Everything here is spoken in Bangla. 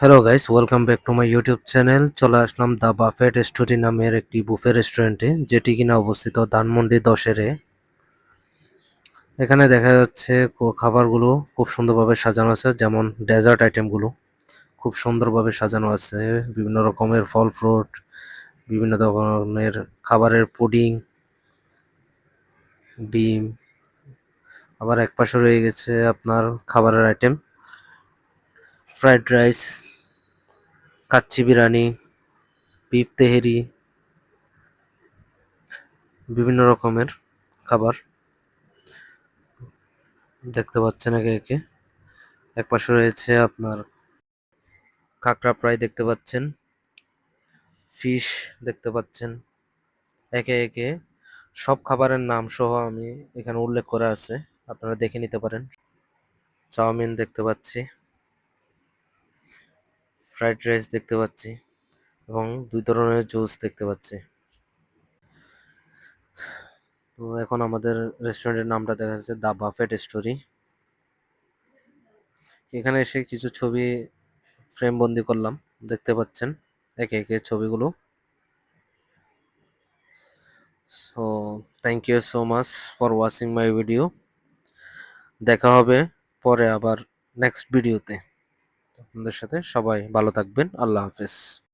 Hello guys welcome back to my YouTube channel চলে আসলাম দ্য বাফেট স্টোরি নামের একটি বুফে রেস্টুরেন্টে যেটি কিনা অবস্থিত ধানমন্ডি দশেরে। এখানে দেখা যাচ্ছে খাবারগুলো খুব সুন্দরভাবে সাজানো আছে, যেমন ডেজার্ট আইটেমগুলো খুব সুন্দরভাবে সাজানো আছে, বিভিন্ন রকমের ফল ফ্রুট বিভিন্ন ধরনের খাবারের পুডিং ডিম। আবার এক পাশে রয়ে গেছে আপনার খাবারের item fried rice kacchi biryani, beef tehari, বিভিন্ন রকমের খাবার দেখতে পাচ্ছেন একে একে। এক পাশে রয়েছে আপনার কাঁকড়া ফ্রাই দেখতে পাচ্ছেন, ফিশ দেখতে পাচ্ছেন। একে একে সব খাবারের নাম সহ আমি এখানে উল্লেখ করা আছে, আপনারা দেখে নিতে পারেন। চাউমিন দেখতে পাচ্ছি। ফ্রাইড রাইস দেখতে পাচ্ছি এবং দুই ধরনের জুস দেখতে পাচ্ছি। তো এখন আমাদের রেস্টুরেন্টের নামটা দেখা যাচ্ছে দা বাফেট স্টোরি। এখানে এসে কিছু ছবি ফ্রেম বন্দি করলাম, দেখতে পাচ্ছেন একে একে ছবিগুলো। So thank you so much for watching my video দেখা হবে পরে আবার নেক্সট ভিডিওতে আপনাদের সাথে। সবাই ভালো থাকবেন। আল্লাহ হাফেজ।